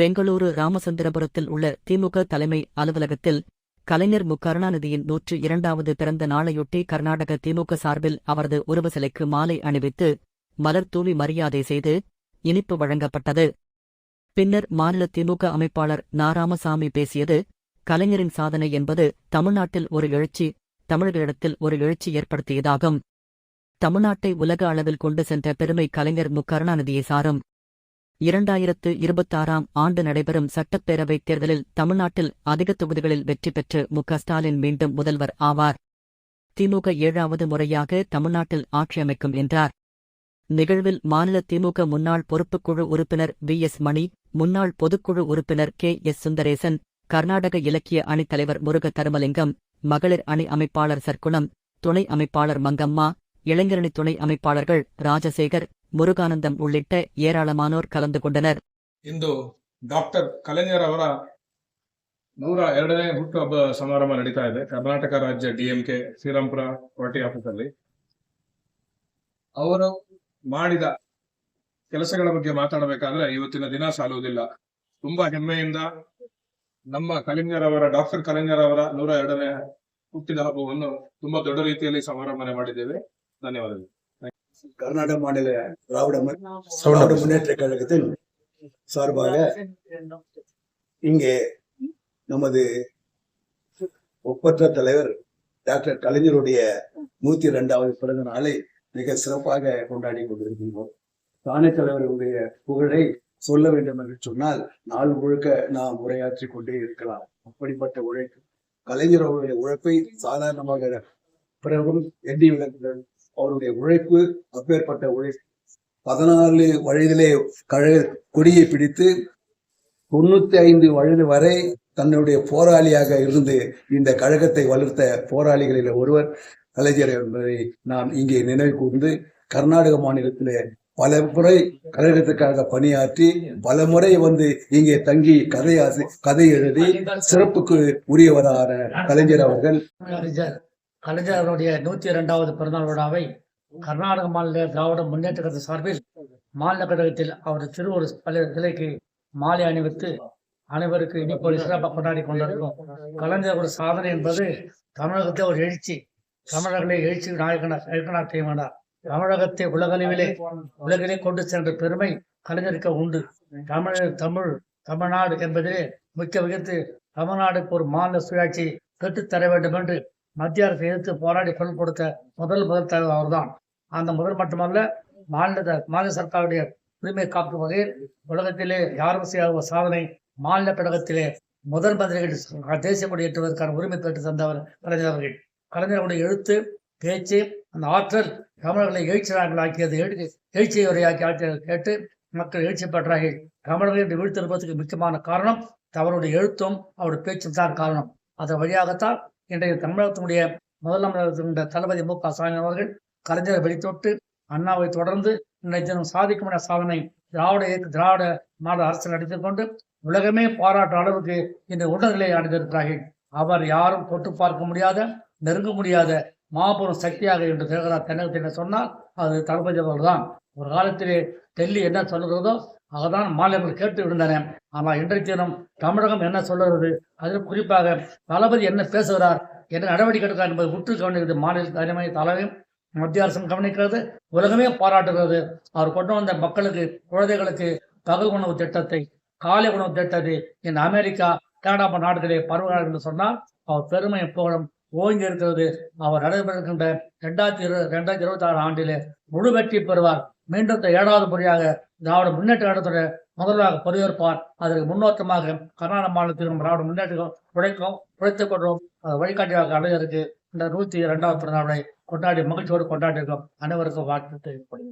பெங்களூரு ராமசந்திரபுரத்தில் உள்ள திமுக தலைமை அலுவலகத்தில் கலைஞர் மு. கருணாநிதியின் நூற்று இரண்டாவது பிறந்த நாளையொட்டி கர்நாடக திமுக சார்பில் அவரது உருவ சிலைக்கு மாலை அணிவித்து மலர் தூவி மரியாதை செய்து இனிப்பு வழங்கப்பட்டது. பின்னர் மாநில திமுக அமைப்பாளர் நாராமசாமி பேசியது கலைஞரின் சாதனை என்பது தமிழ்நாட்டில் ஒரு எழுச்சி தமிழர்களிடத்தில் ஒரு எழுச்சி ஏற்படுத்தியதாகும். தமிழ்நாட்டை உலக அளவில் கொண்டு சென்ற பெருமை கலைஞர் மு. கருணாநிதியை சாரும். இரண்டாயிரத்து இருபத்தாறாம் ஆண்டு நடைபெறும் சட்டப்பேரவைத் தேர்தலில் தமிழ்நாட்டில் அதிக தொகுதிகளில் வெற்றி பெற்று மு. க. ஸ்டாலின் மீண்டும் முதல்வர் ஆவார். திமுக ஏழாவது முறையாக தமிழ்நாட்டில் ஆட்சி அமைக்கும் என்றார். நிகழ்வில் மாநில திமுக முன்னாள் பொறுப்புக்குழு உறுப்பினர் வி. எஸ். மணி முன்னாள் பொதுக்குழு உறுப்பினர் கே. எஸ். சுந்தரேசன் கர்நாடக இலக்கிய அணித் தலைவர் முருக தருமலிங்கம் மகளிர் அணி அமைப்பாளர் சர்க்குணம் துணை அமைப்பாளர் மங்கம்மா இளைஞரணி துணை அமைப்பாளர்கள் ராஜசேகர் முருகானந்தம் உள்ளிட்ட ஏராளமானோர் கலந்து கொண்டனர் ಇಂದು ಡಾಕ್ಟರ್ ಕಲೆಂಜರ್ ಅವರ ನೂರ ಎರಡನೇ ಹುಟ್ಟುಹಬ್ಬ ಸಮಾರಂಭ ನಡೀತಾ ಇದೆ ಕರ್ನಾಟಕ ರಾಜ್ಯ ಡಿಎಂಕೆ ಶ್ರೀರಾಮ್ಪುರ ಪಾರ್ಟಿ ಆಫೀಸ್ ಅಲ್ಲಿ ಅವರು ಮಾಡಿದ ಕೆಲಸಗಳ ಬಗ್ಗೆ ಮಾತಾಡಬೇಕಾದ್ರೆ ಇವತ್ತಿನ ದಿನ ಸಾಲುವುದಿಲ್ಲ ತುಂಬಾ ಹೆಮ್ಮೆಯಿಂದ ನಮ್ಮ ಕಲಿಂಗರವರ ಡಾಕ್ಟರ್ ಕಲೆಂಜರ್ ಅವರ ನೂರ ಎರಡನೇ ಹುಟ್ಟಿದ ಹಬ್ಬವನ್ನು ತುಂಬಾ ದೊಡ್ಡ ರೀತಿಯಲ್ಲಿ ಸಮಾರಂಭನೆ ಮಾಡಿದ್ದೇವೆ ಧನ್ಯವಾದಗಳು கர்நாடக மாநில திராவிட மு- திராவிட முன்னேற்ற கழகத்தின் சார்பாக இங்கே நமது ஒப்பற்ற தலைவர் டாக்டர் கலைஞருடைய நூத்தி இரண்டாவது பிறந்த நாளை மிக சிறப்பாக கொண்டாடி கொண்டிருக்கின்றோம் தானே தலைவருடைய புகழை சொல்ல வேண்டும் என்று சொன்னால் நாள் முழுக்க நாம் உரையாற்றி கொண்டே இருக்கலாம் அப்படிப்பட்ட உழைப்பு கலைஞர் அவருடைய உழைப்பை சாதாரணமாக பிறகும் எண்ணி விளக்குங்கள் அவருடைய உழைப்பு அப்பேற்பட்ட உழைப்பு. பதினாலு வயதிலே கழக கொடியை பிடித்து தொண்ணூத்தி ஐந்து வயது வரை தன்னுடைய போராளியாக இருந்து இந்த கழகத்தை வளர்த்த போராளிகளில் ஒருவர் கலைஞர் என்பதை நாம் இங்கே நினைவு கூர்ந்து கர்நாடக மாநிலத்திலே பல முறை கழகத்துக்காக பணியாற்றி பல முறை வந்து இங்கே தங்கி கதை கதை எழுதி சிறப்புக்கு உரியவரான கலைஞர் அவர்கள். கலைஞர் அவருடைய நூத்தி இரண்டாவது பிறந்தநாள் விழாவை கர்நாடக மாநில திராவிட முன்னேற்ற கழக சார்பில் மாநில கழகத்தில் அவர் திருவொரு சிலைக்கு மாலை அணிவித்து அனைவருக்கு இனிப்பொரு சிறப்பாக கொண்டாடி கொண்டிருக்கும். கலைஞர் ஒரு சாதனை என்பது தமிழகத்தை ஒரு எழுச்சி தமிழர்களை எழுச்சி நாயகனார் நாயகனார் தேவனார் தமிழகத்தை உலகளவிலே உலகிலே கொண்டு சென்ற பெருமை கலைஞருக்கு உண்டு. தமிழர் தமிழ் தமிழ்நாடு என்பதிலே முக்கிய வகித்து தமிழ்நாடுக்கு ஒரு மாநில சுயாட்சி பெற்றுத்தர வேண்டும் என்று மத்திய அரசை எதிர்த்து போராடி குரல் கொடுத்த முதல் முதல் தலைவர் அவர்தான். அந்த முதல் மட்டுமல்ல மாநில மாநில சர்க்காருடைய உரிமை காக்கும் வகையில் உலகத்திலே யாரும் செய்யாத ஒரு சாதனை? மாநில கழகத்திலே முதல் மந்திரிகள் தேசிய கொடி ஏற்றுவதற்கான உரிமை பெற்று தந்தவர் கலைஞர் அவர்கள். கலைஞர்களுடைய எழுத்து பேச்சு அந்த ஆற்றல் தமிழர்களை எழுச்சியாளர்கள் ஆக்கியது. எழுச்சி உரையாக்கி ஆக்கியதை கேட்டு மக்கள் எழுச்சி பெற்றார்கள். தமிழர்கள் என்று வீழ்த்திருப்பதற்கு முக்கியமான காரணம் அவருடைய எழுத்தும் அவருடைய பேச்சும் தான் காரணம். அதன் வழியாகத்தான் இன்றைய தமிழகத்தினுடைய முதலமைச்சர் தளபதி மு க ஸ்டாலின் அவர்கள் கலைஞரை வெளித்தொட்டு அண்ணாவை தொடர்ந்து இன்றைய தினம் சாதிக்கும் என சாதனை திராவிட இயக்க திராவிட மாநில அரசு நடித்துக் கொண்டு உலகமே பாராட்டும் அளவுக்கு இந்த உடல்நிலை அடைந்திருக்கிறார்கள் அவர் யாரும் தொட்டு பார்க்க முடியாத நெருங்க முடியாத மாபெரும் சக்தியாக என்று திகழ்கிறார். தென்னகத்தில் என்ன சொன்னால் அது தளபதி அவர்கள் தான் ஒரு காலத்திலே டெல்லி என்ன சொல்லுகிறதோ அதுதான் மாநிலங்கள் கேட்டு விழுந்தன ஆனால் இன்றைய தினம் தமிழகம் என்ன சொல்லுகிறது? அதில் குறிப்பாக தளபதி என்ன பேசுகிறார்? என்ன நடவடிக்கை எடுக்கிறார் என்பது உற்று கவனிக்கிறது. மாநில தலைமை தலைமையும் மத்திய அரசும் கவனிக்கிறது. உலகமே பாராட்டுகிறது. அவர் கொண்டு வந்த மக்களுக்கு குழந்தைகளுக்கு பகல் உணவு திட்டத்தை காலை உணவு திட்டத்தை இந்த அமெரிக்கா கனடா நாடுகளே பருவங்கள் என்று சொன்னால் அவர் பெருமை புகழும் ஓங்கி இருக்கிறது. அவர் நடைபெறுகின்ற இரண்டாயிரத்தி இரு ரெண்டாயிரத்தி இருபத்தி ஆறு ஆண்டிலே முழு வெற்றி பெறுவார். மீண்டும் ஏழாவது முறையாக திராவிட முன்னேற்ற கழகத்துடைய முதல்வராக பொறுப்பேற்பார் அதற்கு முன்னோட்டமாக கர்நாடக மாநிலத்திலும் திராவிட முன்னேற்றம் உழைக்கும் உழைத்துக் கொண்டோம் வழிகாட்டியாக அடையிறதுக்கு இந்த நூத்தி இரண்டாவது பிறந்தநாளை கொண்டாடி மகிழ்ச்சியோடு கொண்டாடிருக்கோம் அனைவருக்கும் வாழ்த்து தெரிவிக்கப்படுகிறது